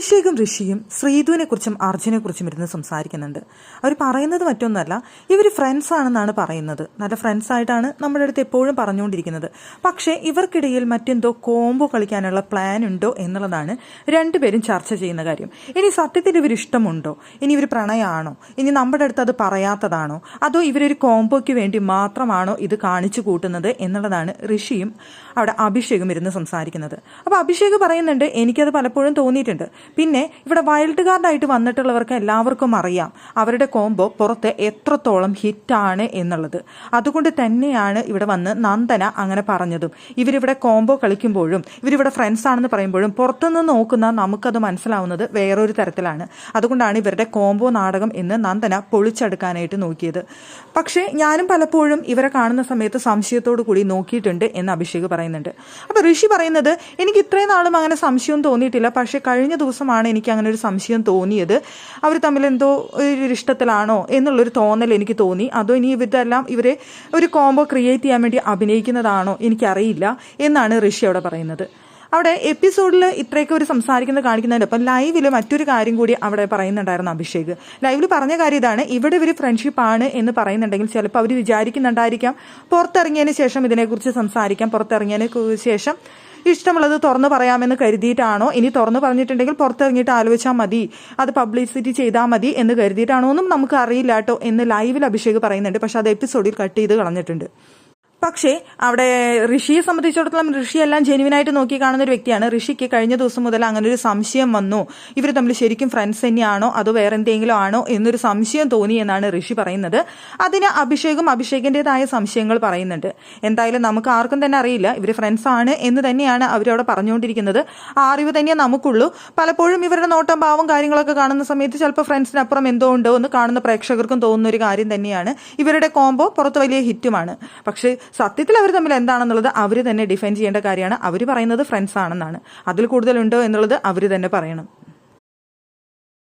അഭിഷേകും ഋഷിയും ശ്രീധുവിനെ കുറിച്ചും അർജുനെ കുറിച്ചും ഇരുന്ന് സംസാരിക്കുന്നുണ്ട്. അവർ പറയുന്നത് മറ്റൊന്നല്ല ഇവർ ഫ്രണ്ട്സ് ആണെന്നാണ് പറയുന്നത്. നല്ല ഫ്രണ്ട്സ് ആയിട്ടാണ് നമ്മുടെ അടുത്ത് എപ്പോഴും പറഞ്ഞുകൊണ്ടിരിക്കുന്നത്. പക്ഷേ ഇവർക്കിടയിൽ മറ്റെന്തോ കോംബോ കളിക്കാനുള്ള പ്ലാൻ ഉണ്ടോ എന്നുള്ളതാണ് രണ്ടുപേരും ചർച്ച ചെയ്യുന്ന കാര്യം. ഇനി സത്യത്തിൽ ഇവർ ഇഷ്ടമുണ്ടോ? ഇനി ഇവർ പ്രണയമാണോ ഇനി നമ്മുടെ അടുത്ത് അത് പറയാത്തതാണോ? അതോ ഇവരൊരു കോംബോയ്ക്ക് വേണ്ടി മാത്രമാണോ ഇത് കാണിച്ചു കൂട്ടുന്നത് എന്നുള്ളതാണ് ഋഷിയും അവിടെ അഭിഷേകും ഇരുന്ന് സംസാരിക്കുന്നത്. അപ്പോൾ അഭിഷേക് പറയുന്നുണ്ട് എനിക്കത് പലപ്പോഴും തോന്നിയിട്ടുണ്ട്. പിന്നെ ഇവിടെ വൈൽഡ് കാർഡായിട്ട് വന്നിട്ടുള്ളവർക്ക് എല്ലാവർക്കും അറിയാം. അവരുടെ കോംബോ പുറത്ത് എത്രത്തോളം ഹിറ്റാണ് എന്നുള്ളത്. അതുകൊണ്ട് തന്നെയാണ് ഇവിടെ വന്ന് നന്ദന അങ്ങനെ പറഞ്ഞതും. ഇവരിവിടെ കോംബോ കളിക്കുമ്പോഴും ഇവരിവിടെ ഫ്രണ്ട്സ് ആണെന്ന് പറയുമ്പോഴും പുറത്തുനിന്ന് നോക്കുന്ന നമുക്കത് മനസ്സിലാവുന്നത് വേറൊരു തരത്തിലാണ്. അതുകൊണ്ടാണ് ഇവരുടെ കോംബോ നാടകം എന്ന് നന്ദന പൊളിച്ചെടുക്കാനായിട്ട് നോക്കിയത്. പക്ഷേ ഞാനും പലപ്പോഴും ഇവരെ കാണുന്ന സമയത്ത് സംശയത്തോടു കൂടി നോക്കിയിട്ടുണ്ട് എന്ന് അഭിഷേക് പറയുന്നുണ്ട്. അപ്പോൾ ഋഷി പറയുന്നത് എനിക്ക് ഇത്രയും നാളും അങ്ങനെ സംശയം തോന്നിയിട്ടില്ല. പക്ഷേ കഴിഞ്ഞ ദിവസമാണ് എനിക്ക് അങ്ങനെ ഒരു സംശയം തോന്നിയത്. അവർ തമ്മിൽ എന്തോ ഒരു ഇഷ്ടത്തിലാണോ എന്നുള്ളൊരു തോന്നൽ എനിക്ക് തോന്നി. അതോ ഇനി ഇവരെല്ലാം ഇവരെ ഒരു കോംബോ ക്രിയേറ്റ് ചെയ്യാൻ വേണ്ടി അഭിനയിക്കുന്നതാണോ എനിക്കറിയില്ല എന്നാണ് ഋഷി അവിടെ പറയുന്നത്. അവിടെ എപ്പിസോഡിൽ ഇത്രയൊക്കെ ഒരു സംസാരിക്കുന്നത് കാണിക്കുന്നതിന്റെ ഒപ്പം ലൈവിൽ മറ്റൊരു കാര്യം കൂടി അവിടെ പറയുന്നുണ്ടായിരുന്നു അഭിഷേക്. ലൈവിൽ പറഞ്ഞ കാര്യം ഇതാണ് ഇവിടെ ഒരു ഫ്രണ്ട്ഷിപ്പ് ആണ് എന്ന് പറയുന്നുണ്ടെങ്കിൽ ചിലപ്പോൾ അവർ വിചാരിക്കുന്നുണ്ടായിരിക്കാം. പുറത്തിറങ്ങിയതിന് ശേഷം ഇതിനെക്കുറിച്ച് സംസാരിക്കാം. പുറത്തിറങ്ങിയതിന് ശേഷം ഇഷ്ടമുള്ളത് തുറന്നു പറയാമെന്ന് കരുതിയിട്ടാണോ? ഇനി തുറന്നു പറഞ്ഞിട്ടുണ്ടെങ്കിൽ പുറത്തിറങ്ങിയിട്ട് ആലോചിച്ചാൽ മതി. അത് പബ്ലിസിറ്റി ചെയ്താൽ മതി എന്ന് കരുതിയിട്ടാണോ ഒന്നും നമുക്ക് അറിയില്ല കേട്ടോ എന്ന് ലൈവിൽ അഭിഷേക് പറയുന്നുണ്ട്. പക്ഷെ അത് എപ്പിസോഡിൽ കട്ട് ചെയ്ത് കളഞ്ഞിട്ടുണ്ട്. പക്ഷേ അവിടെ ഋഷിയെ സംബന്ധിച്ചിടത്തോളം ഋഷി എല്ലാം ജെനുവിനായിട്ട് നോക്കി കാണുന്ന ഒരു വ്യക്തിയാണ്. ഋഷിക്ക് കഴിഞ്ഞ ദിവസം മുതൽ അങ്ങനെ ഒരു സംശയം വന്നു. ഇവർ തമ്മിൽ ശരിക്കും ഫ്രണ്ട്സ് തന്നെയാണോ? അതോ വേറെ എന്തെങ്കിലും ആണോ? എന്നൊരു സംശയം തോന്നി എന്നാണ് ഋഷി പറയുന്നത്. അതിന് അഭിഷേകും അഭിഷേകിന്റെതായ സംശയങ്ങൾ പറയുന്നുണ്ട്. എന്തായാലും നമുക്ക് ആർക്കും തന്നെ അറിയില്ല. ഇവർ ഫ്രണ്ട്സ് ആണ് എന്ന് തന്നെയാണ് അവരവിടെ പറഞ്ഞുകൊണ്ടിരിക്കുന്നത്. ആ അറിവ് തന്നെ നമുക്കുള്ളൂ. പലപ്പോഴും ഇവരുടെ നോട്ടം ഭാവം കാര്യങ്ങളൊക്കെ കാണുന്ന സമയത്ത് ചിലപ്പോൾ ഫ്രണ്ട്സിനപ്പുറം എന്തോ ഉണ്ടോ എന്ന് കാണുന്ന പ്രേക്ഷകർക്കും തോന്നുന്ന ഒരു കാര്യം തന്നെയാണ്. ഇവരുടെ കോംബോ പുറത്ത് വലിയ ഹിറ്റുമാണ് പക്ഷേ സത്യത്തിൽ അവർ തമ്മിൽ എന്താണെന്നുള്ളത് അവർ തന്നെ ഡിഫൈൻ ചെയ്യേണ്ട കാര്യമാണ്. അവർ പറയുന്നത് ഫ്രണ്ട്സ് ആണെന്നാണ്. അതിൽ കൂടുതലുണ്ടോ എന്നുള്ളത് അവർ തന്നെ പറയണം.